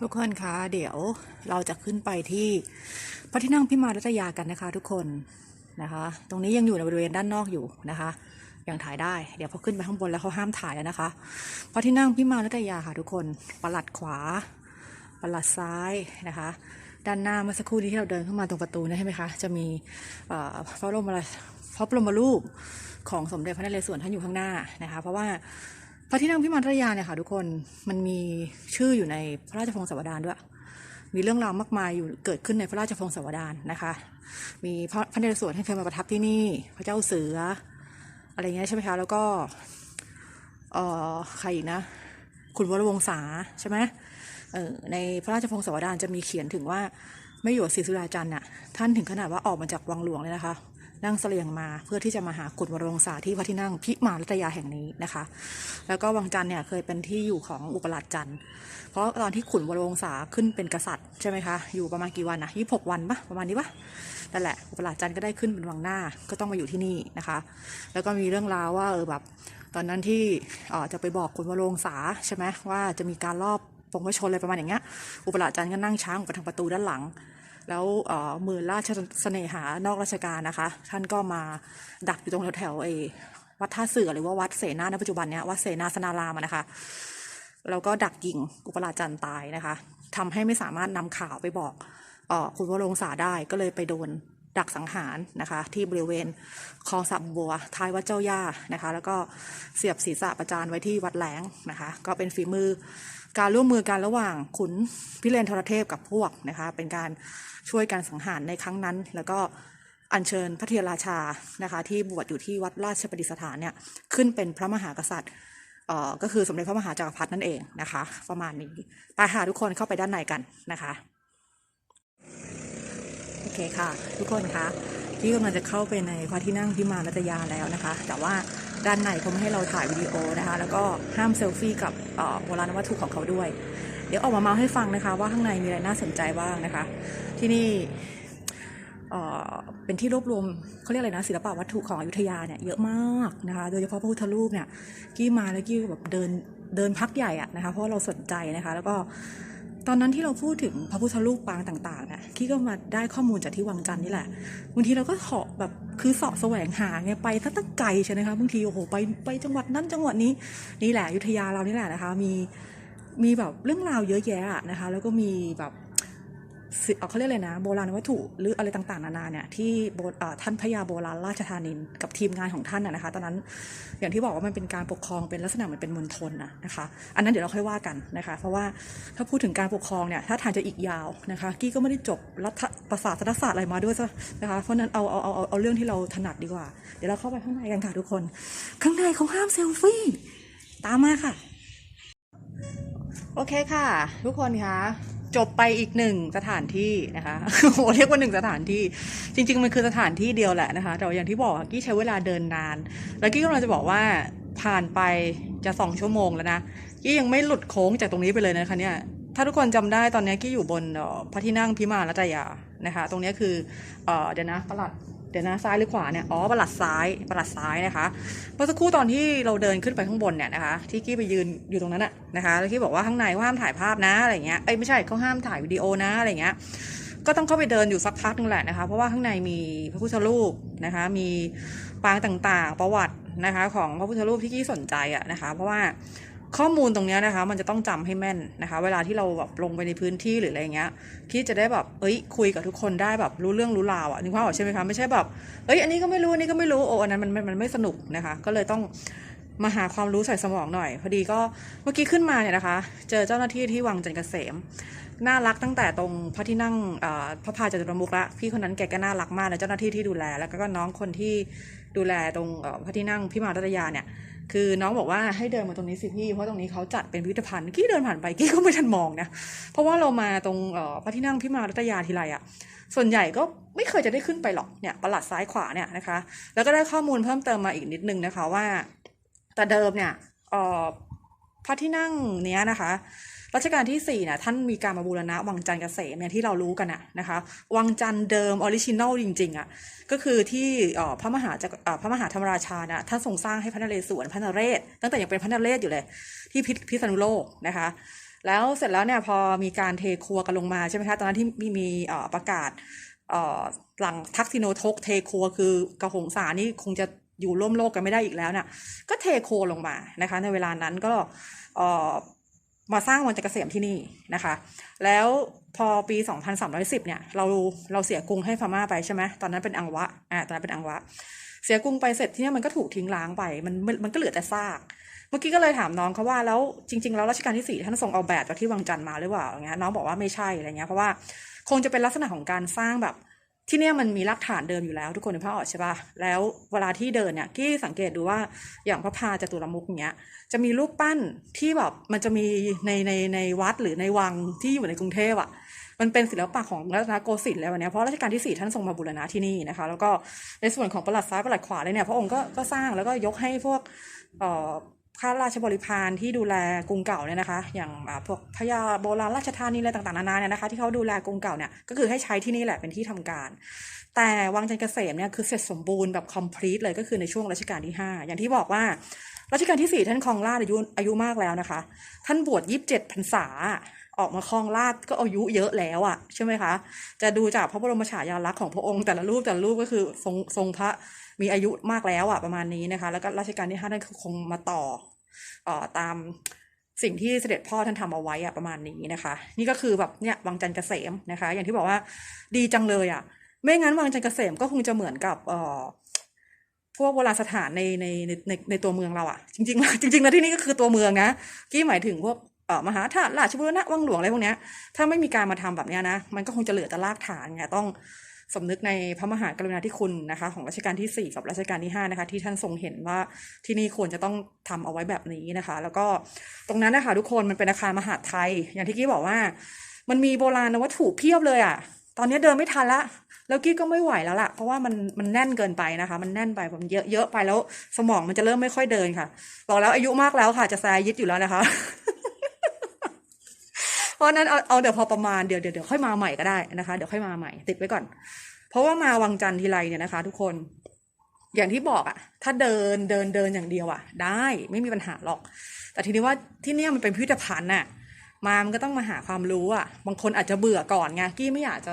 ทุกคนคะเดี๋ยวเราจะขึ้นไปที่พระที่นั่งพิมารัตยากันนะคะ ทุกคนนะคะ ตรงนี้ยังอยู่ในบริเวณด้านนอกอยู่นะคะยังถ่ายได้เดี๋ยวพอขึ้นไปข้างบนแล้วเขาห้ามถ่ายแล้วนะคะพระที่นั่งพิมารัตยาค่ะทุกคนประหลัดขวาประหลัดซ้ายนะคะ ด้านหน้าเมื่อสักครู่นี้ที่เราเดินเข้ามาตรงประตูนะใช่ไหมคะจะมีพระบรมพระบรมรูปของสมเด็จพระนเรศวรท่านอยู่ข้างหน้านะคะ เพราะว่า ระที่นั่งพิมานรยาเนี่ยค่ะทุกคนมันมีชื่ออยู่ในพระราชพงศาวดารด้วย มีเรื่องราวมากมายอยู่เกิดขึ้นในพระราชพงศาวดารนะคะ มีพระพระนรศวรท่านเคยมาประทับที่นี่ พระเจ้าเสือ อะไรเงี้ยใช่ไหมคะแล้วก็เอ่อใครอีกนะ คุณวรวงศาใช่ไหมเออในพระราชพงศาวดารจะมีเขียนถึงว่าไม่อยู่ศรีสุดาจันทร์น่ะท่านถึงขนาดว่าออกมาจากวังหลวงเลยนะคะ นั่งเสลียงมา เพื่อที่จะมาหาขุนวรวงศาที่พระที่นั่งพิมานรัตยาแห่งนี้นะคะ แล้วก็วังจันทร์เนี่ยเคยเป็นที่อยู่ของอุปราชจันทร์ เพราะตอนที่ขุนวรวงศาขึ้นเป็นกษัตริย์ใช่ไหมคะ อยู่ประมาณกี่วันนะยี่หกวันปะประมาณนี้ปะนั่นแหละ อุปราชจันทร์ก็ได้ขึ้นเป็นวังหน้า ก็ต้องมาอยู่ที่นี่นะคะ แล้วก็มีเรื่องราวว่าเออแบบตอนนั้นที่จะไปบอกขุนวรวงศาใช่ไหมว่าจะมีการรอบปงพระชนอะไรประมาณอย่างเงี้ย อุปราชจันทร์ก็นั่งช้างออกไปทางประตูด้านหลัง แล้วเอ่อหมือราชเสน่หานอกราชการนะคะ ท่านก็มาดักอยู่ตรงแถวๆไอ้วัดท่าเสือหรือว่าวัดเสนาในปัจจุบันเนี้ยวัดเสนาสนารามนะคะแล้วก็ดักยิงอุปราชจันต์ตายนะคะทำให้ไม่สามารถนำข่าวไปบอกเออคุณวรงศาได้ก็เลยไปโดน ดักสังหารนะคะที่บริเวณคลองสับบัวท้ายวัดเจ้าย่านะคะ แล้วก็เสียบศีรษะประจานไว้ที่วัดแหลงนะคะ ก็เป็นฝีมือการร่วมมือกันระหว่างขุนพิเรนทรเทพกับพวกนะคะ เป็นการช่วยการสังหารในครั้งนั้น แล้วก็อัญเชิญพระเทราชานะคะ ที่บวชอยู่ที่วัดราชประดิษฐานเนี่ยขึ้นเป็นพระมหากษัตริย์ก็คือสมเด็จพระมหาจักรพรรดินั่นเองนะคะ ประมาณนี้ไปค่ะทุกคนเข้าไปด้านในกันนะคะ เคค่ะ ทุกคนคะที่กำลังจะเข้าไปในพระที่นั่งพิมานรัตยาแล้วนะคะ แต่ว่าด้านในเขาไม่ให้เราถ่ายวิดีโอนะคะ แล้วก็ห้ามเซลฟี่กับโบราณวัตถุของเขาด้วย เดี๋ยวออกมาเมาให้ฟังนะคะ ว่าข้างในมีอะไรน่าสนใจบ้างนะคะ ที่นี่เป็นที่รวบรวมเขาเรียกอะไรนะศิลปะวัตถุของอยุธยาเนี่ยเยอะมากนะคะ โดยเฉพาะพระพุทธรูปเนี่ยกี้มาแล้วกี้แบบเดินเดินพักใหญ่อะนะคะ เพราะาเราสนใจนะคะ แล้วก็ ตอนนั้นที่เราพูดถึงพระพุทธรูปปางต่างๆนี่ยกี้ก็มาได้ข้อมูลจากที่วังจันทร์นี่แหละบางทีเราก็เหาะแบบคือเสาะแสวงหาไงไปถ้าตั้งไกลใช่ไหมคะบางทีโอ้โหไปไปจังหวัดนั้นจังหวัดนี้นี่แหละอยุธยาเรานี่แหละนะคะ มีมีแบบเรื่องราวเยอะแยะนะคะ แล้วก็มีแบบ เขาเรียกอะไรนะ โบราณวัตถุหรืออะไรต่างๆนานาเนี่ยที่ท่านพระยาโบราณราชธานินกับทีมงานของท่านนะนะคะ ตอนนั้นอย่างที่บอกว่ามันเป็นการปกครองเป็นลักษณะเหมือนเป็นมณฑลนะนะคะ อันนั้นเดี๋ยวเราค่อยว่ากันนะคะ เพราะว่าถ้าพูดถึงการปกครองเนี่ยถ้าทางจะอีกยาวนะคะกี้ก็ไม่ได้จบรัฐประศาสนศาสตร์อะไรมาด้วยซะนะคะเพราะนั้นเอาเอาเอาเอาเอาเรื่องที่เราถนัดดีกว่า เดี๋ยวเราเข้าไปข้างในกันค่ะทุกคน ข้างในเขาห้ามเซลฟี่ตามมาค่ะ โอเคค่ะ ทุกคนคะ จบไปอีกหนึ่งสถานที่นะคะโอ้เรียกว่าหนึ่งสถานที่ จริง ๆ มันคือสถานที่เดียวแหละนะคะ แต่อย่างที่บอกกี้ใช้เวลาเดินนาน แล้วกี้กำลังจะบอกว่าผ่านไปจะสองชั่วโมงแล้วนะกี้ยังไม่หลุดโค้งจากตรงนี้ไปเลยนะคะเนี่ยถ้าทุกคนจำได้ตอนนี้กี้อยู่บนพระที่นั่งพิมานรัตยานะคะ ตรงนี้คือเดี๋ยวนะประหลัด เดี๋ยวนะซ้ายหรือขวาเนี่ยอ๋อประหลัดซ้ายประหลัดซ้ายนะคะเมื่อสักครู่ตอนที่เราเดินขึ้นไปข้างบนเนี่ยนะคะ ที่กี้ไปยืนอยู่ตรงนั้นอะนะคะแล้วกี้บอกว่าข้างในว่าห้ามถ่ายภาพนะอะไรเงี้ยเอ้ยไม่ใช่เขาห้ามถ่ายวิดีโอนะอะไรเงี้ยก็ต้องเข้าไปเดินอยู่สักพักหนึงแหละนะคะ เพราะว่าข้างในมีพระพุทธรูปนะคะ มีปางต่างๆ ประวัตินะคะ ของพระพุทธรูปที่กี้สนใจอะนะคะ เพราะว่า ข้อมูลตรงนี้นะคะ มันจะต้องจำให้แม่นนะคะ เวลาที่เราแบบลงไปในพื้นที่หรืออะไรเงี้ยพี่จะได้แบบเอ้ยคุยกับทุกคนได้แบบรู้เรื่องรู้ราวอะนึกภาพออกใช่ไหมคะไม่ใช่แบบเอ้ยอันนี้ก็ไม่รู้อันนี้ก็ไม่รู้โอ้อันนั้นมันมันไม่สนุกนะคะ ก็เลยต้องมาหาความรู้ใส่สมองหน่อย พอดีก็เมื่อกี้ขึ้นมาเนี่ยนะคะ เจอเจ้าหน้าที่ที่วังจันเกษมน่ารักตั้งแต่ตรงพระที่นั่งพระพาจตุรมุกละพี่คนนั้นแกก็น่ารักมากเลยเจ้าหน้าที่ที่ดูแล แล้วก็น้องคนที่ดูแลตรงพระที่นั่งพิมารัตยาเนี่ย คือน้องบอกว่าให้เดินมาตรงนี้สิพี่ เพราะตรงนี้เขาจัดเป็นพิพิธภัณฑ์กี้เดินผ่านไปกี้ก็ไม่ทันมองนะ เพราะว่าเรามาตรงพระที่นั่งพิมารัตยาทีไรอะส่วนใหญ่ก็ไม่เคยจะได้ขึ้นไปหรอกเนี่ยประหลัดซ้ายขวาเนี่ยนะคะ แล้วก็ได้ข้อมูลเพิ่มเติมมาอีกนิดนึงนะคะว่า แต่เดิมเนี่ยพระที่นั่งเนี้ยนะคะ รัชกาลที่4ี่นะท่านมีการมาบูรณะวังจันทร์เกษมเนี่ยที่เรารู้กันอะนะคะวังจันทร์เดิมออริจินอลจริงๆอะก็คือที่พระมหาจักรเอ่อพระมหาธรรมราชานะท่านทรงสร้างให้พระนเรศวรพระนเรศตั้งแต่ยังเป็นพระนเรศอยู่เลย ที่พิษพิษณุโลกนะคะแล้วเสร็จแล้วเนี่ยพอมีการเทครัวกันลงมาใช่ไหมคะตอนนั้นที่มีมีประกาศหลังทักซิโนทกเทครัวคือกระหงสานี่คงจะอยู่ร่วมโลกกันไม่ได้อีกแล้วน่ะก็เทครัวลงมานะคะในเวลานั้นก็ มาสร้างวันจักรเกษมที่นี่นะคะ แล้วพอปี 2310 เนี่ย เราเราเสียกรุงให้พม่าไปใช่ไหมตอนนั้นเป็นอังวะอ่าตอนนั้นเป็นอังวะ เสียกรุงไปเสร็จที่นี่มันก็ถูกทิ้งร้างไปมันมันมันก็เหลือแต่ซาก เมื่อกี้ก็เลยถามน้องเขาว่าแล้วจริง ๆ แล้วรัชกาลที่สี่ท่านทรงเอาแบบจากที่วังจันทร์มาหรือเปล่าอย่างเงี้ยน้องบอกว่าไม่ใช่อะไรเงี้ยเพราะว่าคงจะเป็นลักษณะของการสร้างแบบ ที่เนี่ยมันมีรากฐานเดิมอยู่แล้วทุกคนในภาพออกใช่ปะแล้วเวลาที่เดินเนี่ยกี้สังเกตดูว่าอย่างพระพาจตุรมุกเนี้ยจะมีรูปปั้นที่แบบมันจะมีในในในวัดหรือในวังที่อยู่ในกรุงเทพอะมันเป็นศิลปะของรัตนโกสินทร์แล้วเนี้ยเพราะรัชกาลที่สี่ท่านทรงมาบูรณะที่นี่นะคะ แล้วก็ในส่วนของประหลัดซ้ายประหลัดขวาเลยเนี่ยพระองค์ก็ก็สร้างแล้วก็ยกให้พวกเอ่อ ข้าราชบริพารที่ดูแลกรุงเก่าเนี่ยนะคะ อย่างพวกพญาโบราณราชธานีอะไรต่างๆนานาเนี่ยนะคะ ที่เขาดูแลกรุงเก่าเนี่ยก็คือให้ใช้ที่นี่แหละเป็นที่ทำการ แต่วังจันทร์เกษมเนี่ยคือเสร็จสมบูรณ์แบบคอมพลีทเลยก็คือในช่วงรัชกาลที่ 5 อย่างที่บอกว่า รัชกาลที่4ท่านครองราชอายุอายุมากแล้วนะคะ ท่านบวชยีิบเจ็ดพรรษาออกมาครองราชก็อายุเยอะแล้วอะใช่ไหมคะ จะดูจากพระบรมฉายาลักษณ์ของพระองค์แต่ละรูปแต่ละรูปก็คือทรงทรงพระมีอายุมากแล้วอะประมาณนี้นะคะ แล้วก็รัชกาลที่5ท่านคงมาต่อออตามสิ่งที่เสด็จพ่อท่านทำเอาไว้อะประมาณนี้นะคะ นี่ก็คือแบบเนี่ยวังจันทร์เกษมนะคะ อย่างที่บอกว่าดีจังเลยอะไม่งั้นวังจันทร์เกษมก็คงจะเหมือนกับเอ่อ พวกโบราณสถานในในในในในตัวเมืองเราอะจริงๆแล้วจริงๆแล้วที่นี่ก็คือตัวเมืองนะกี้หมายถึงพวกเออมหาธาตุราชบุรณะวังหลวงอะไรพวกเนี้ยถ้าไม่มีการมาทำแบบเนี้ยนะมันก็คงจะเหลือแต่รากฐานไงต้องสำนึกในพระมหากรุณาธิคุณนะคะ ของรัชกาลที่ 4 กับรัชกาลที่5นะคะที่ท่านทรงเห็นว่าที่นี่ควรจะต้องทำเอาไว้แบบนี้นะคะ แล้วก็ตรงนั้นนะคะทุกคนมันเป็นอาคารมหาไทย อย่างที่กี้บอกว่า มันมีโบราณวัตถุเพียบเลยอะ ตอนนี้เดินไม่ทันละแล้วกี้ก็ไม่ไหวแล้วล่ะ เพราะว่ามันมันแน่นเกินไปนะคะ มันแน่นไปผมเยอะเยอะไปแล้ว สมองมันจะเริ่มไม่ค่อยเดินค่ะ บอกแล้วอายุมากแล้วค่ะ จะแซยิดอยู่แล้วนะคะ เพราะนั้นเอาเอาเดี๋ยวพอประมาณเดี๋ยวเดี๋ยวเดี๋ยวค่อยมาใหม่ก็ได้นะคะเดี๋ยวค่อยมาใหม่ ติดไว้ก่อน เพราะว่ามาวังจันทร์ทีไรเนี่ยนะคะ ทุกคนอย่างที่บอกอะถ้าเดินเดินเดินอย่างเดียวอะได้ไม่มีปัญหาหรอก แต่ทีนี้ว่าที่เนี่ยมันเป็นพิพิธภัณฑ์น่ะ มามันก็ต้องมาหาความรู้อะ บางคนอาจจะเบื่อก่อนไงกี้ไม่อยากจะ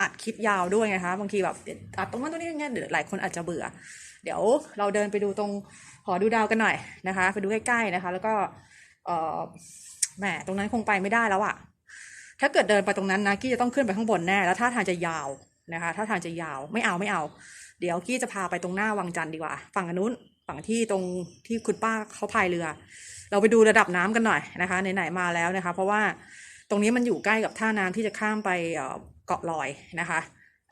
อัดคลิปยาวด้วยไงคะบางทีแบบอัดตรงนั้นตรงนี้อย่างเงี้ยเดี๋ยวหลายคนอาจจะเบื่อ เดี๋ยวเราเดินไปดูตรงหอดูดาวกันหน่อยนะคะ ไปดูใกล้ๆนะคะ แล้วก็เออแหมตรงนั้นคงไปไม่ได้แล้วอะถ้าเกิดเดินไปตรงนั้นนะกี้จะต้องขึ้นไปข้างบนแน่แล้วท่าทางจะยาวนะคะท่าทางจะยาวไม่เอาไม่เอา เดี๋ยวกี้จะพาไปตรงหน้าวังจันทร์ดีกว่า ฝั่งนนุ้นฝั่งที่ตรงที่คุณป้าเขาพายเรือ เราไปดูระดับน้ำกันหน่อยนะคะไหนๆมาแล้วนะคะ เพราะว่าตรงนี้มันอยู่ใกล้กับท่าน้ำที่จะข้ามไปเกาะลอยนะคะ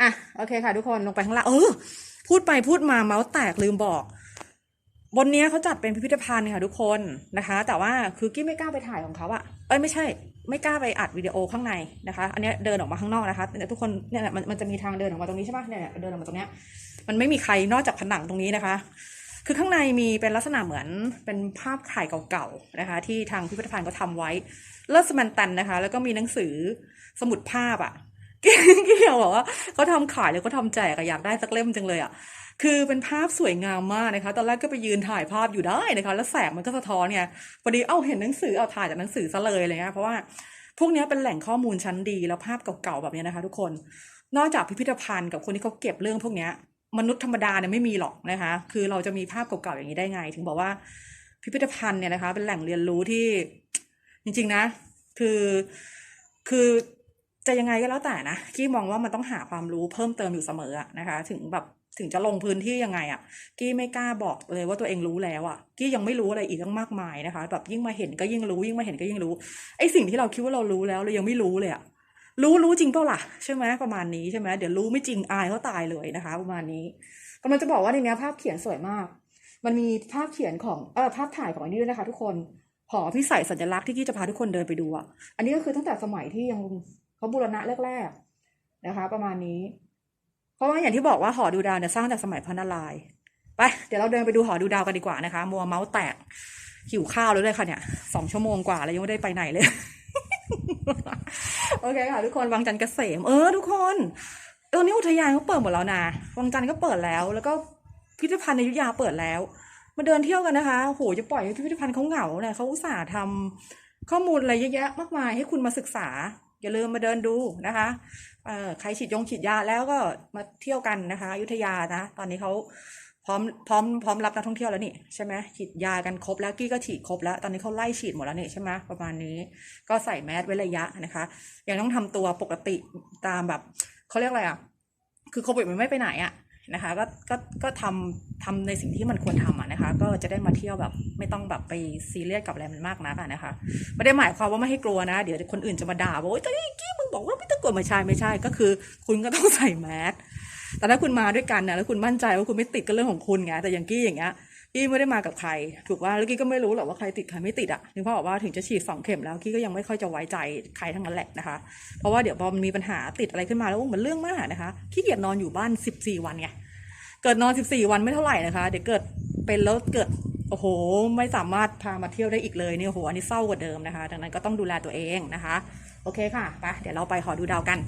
อะโอเคค่ะ ทุกคนลงไปข้างล่างเออพูดไปพูดมาเมาส์แตกลืมบอกบนนี้เขาจัดเป็นพิพิธภัณฑ์ค่ะทุกคนนะคะ แต่ว่าคือกี้ไม่กล้าไปถ่ายของเขาอะเอ้ยไม่ใช่ ไม่กล้าไปอัดวิดีโอข้างในนะคะ อันนี้เดินออกมาข้างนอกนะคะเนี่ยทุกคนเนี่ยมันมันจะมีทางเดินออกมาตรงนี้ใช่ปะเนี่ยเดินออกมาตรงเนี้ยมันไม่มีใครนอกจากผนังตรงนี้นะคะ คือข้างในมีเป็นลักษณะเหมือนเป็นภาพถ่ายเก่าๆนะคะ ที่ทางพิพิธภัณฑ์เขาทำไว้เลิศสมันตันนะคะ แล้วก็มีหนังสือสมุดภาพอะ่ะกี้อยากบอกว่าเขาทำขายหรือเขาทำแจกอะอยากได้สักเล่มจังเลยอะ่ะคือเป็นภาพสวยงามมากนะคะ ตอนแรกก็ไปยืนถ่ายภาพอยู่ได้นะคะ แล้วแสงมันก็สะท้อนเนี่ยพอดีเอ้าเห็นหนังสือเอาถ่ายจากหนังสือซะเลยอะไรเงี้ยเพราะว่าพวกนี้เป็นแหล่งข้อมูลชั้นดีแล้วภาพเก่าๆแบบเนี้ยนะคะ ทุกคน นอกจากพิพิธภัณฑ์กับคนที่เขาเก็บเรื่องพวกนี้ มนุษย์ธรรมดาเนี่ยไม่มีหรอกนะคะ คือเราจะมีภาพเก่าๆอย่างนี้ได้ไง ถึงบอกว่าพิพิธภัณฑ์เนี่ยนะคะ เป็นแหล่งเรียนรู้ที่จริง ๆ นะ คือคือจะยังไงก็แล้วแต่นะกี้มองว่ามันต้องหาความรู้เพิ่มเติมอยู่เสมอนะคะ ถึงแบบถึงจะลงพื้นที่ยังไงอะกี้ไม่กล้าบอกเลยว่าตัวเองรู้แล้วอะกี้ยังไม่รู้อะไรอีกตั้งมากมายนะคะ แบบยิ่งมาเห็นก็ยิ่งรู้ยิ่งมาเห็นก็ยิ่งรู้ไอ้สิ่งที่เราคิดว่าเรารู้แล้วเรายังไม่รู้เลยอะ รู้รู้จริงเปล่าล่ะใช่ไหมประมาณนี้ใช่ไหมเดี๋ยวรู้ไม่จริงอายเขาตายเลยนะคะ ประมาณนี้กำลังจะบอกว่าในนี้ภาพเขียนสวยมาก มันมีภาพเขียนของเออภาพถ่ายของอันนี้ด้วยนะคะ ทุกคนหอพิสัยสัญลักษณ์ที่กี้จะพาทุกคนเดินไปดูอะอันนี้ก็คือตั้งแต่สมัยที่ยังเขาบูรณะแรกๆนะคะ ประมาณนี้ เพราะว่าอย่างที่บอกว่าหอดูดาวเนี่ยสร้างจากสมัยพระนารายณ์ไปเดี๋ยวเราเดินไปดูหอดูดาวกันดีกว่านะคะ มัวเมาส์แตกหิวข้าวแล้วเลยค่ะเนี่ยสองชั่วโมงกว่าแล้วยังไม่ได้ไปไหนเลย โอเคค่ะทุกคนวังจันทร์เกษม เออ ทุกคนตอนนี้อุทยานเขาเปิดหมดแล้วนะวังจันทร์ก็เปิดแล้ว แล้วก็พิพิธภัณฑ์ในยุธยาเปิดแล้ว มาเดินเที่ยวกันนะคะโหจะปล่อยให้พิพิธภัณฑ์เขาเหงาเนี่ยเขาอุตส่าห์ทำข้อมูลอะไรเยอะแยะมากมายให้คุณมาศึกษา อย่าลืมมาเดินดูนะคะเออใครฉีดยงฉีดยาแล้วก็มาเที่ยวกันนะคะอยุธยานะ ตอนนี้เขา พร้อมพร้อมพร้อมรับนักท่องเที่ยวแล้วนี่ใช่ไหมฉีดยากันครบแล้วกี้ก็ฉีดครบแล้ว ตอนนี้เขาไล่ฉีดหมดแล้วนี่ใช่ไหมประมาณนี้ ก็ใส่แมสไว้ระยะนะคะยังต้องทำตัวปกติตามแบบเขาเรียกอะไรอะคือโควิดมันไม่ไปไหนอะนะคะก็ก็ก็ทำทำในสิ่งที่มันควรทำอะนะคะ ก็จะได้มาเที่ยวแบบไม่ต้องแบบไปซีเรียสกับอะไรมันมากนักอะนะคะไม่ได้หมายความว่าไม่ให้กลัวนะ เดี๋ยวคนอื่นจะมาด่าว่าโอ๊ยตอนนี้กี้มึงบอกว่าไม่ต้องกลัวไม่ใช่ไม่ใช่ ก็คือ คุณก็ต้องใส่แมส แต่ถ้าคุณมาด้วยกันนะแล้วคุณมั่นใจว่าคุณไม่ติดก็เรื่องของคุณไงแต่อย่างกี้อย่างเงี้ยกี้ไม่ได้มากับใคร ถูกว่าแล้วกี้ก็ไม่รู้หรอกว่าใครติดใครไม่ติดอะถึงพ่อบอกว่าถึงจะฉีดสองเข็มแล้วกี้ก็ยังไม่ค่อยจะไว้ใจใครทั้งนั้นแหละนะคะ เพราะว่าเดี๋ยวพอมันมีปัญหาติดอะไรขึ้นมาแล้วมันเรื่องมากนะคะขี้เกียจนอนอยู่บ้านสิบสี่วันไงเกิดนอน 14 วันไม่เท่าไหร่นะคะ เดี๋ยวเกิดเป็นแล้วเกิดโอ้โห ไม่สามารถพามาเที่ยวได้อีกเลยเนี่ยโอ้โหอันนี้เศร้ากว่าเดิมนะคะ ดังนั้นก็ต้องดูแลตัวเองนะคะ โอเคค่ะไปเดี๋ยวเราไปขอดูดาวกัน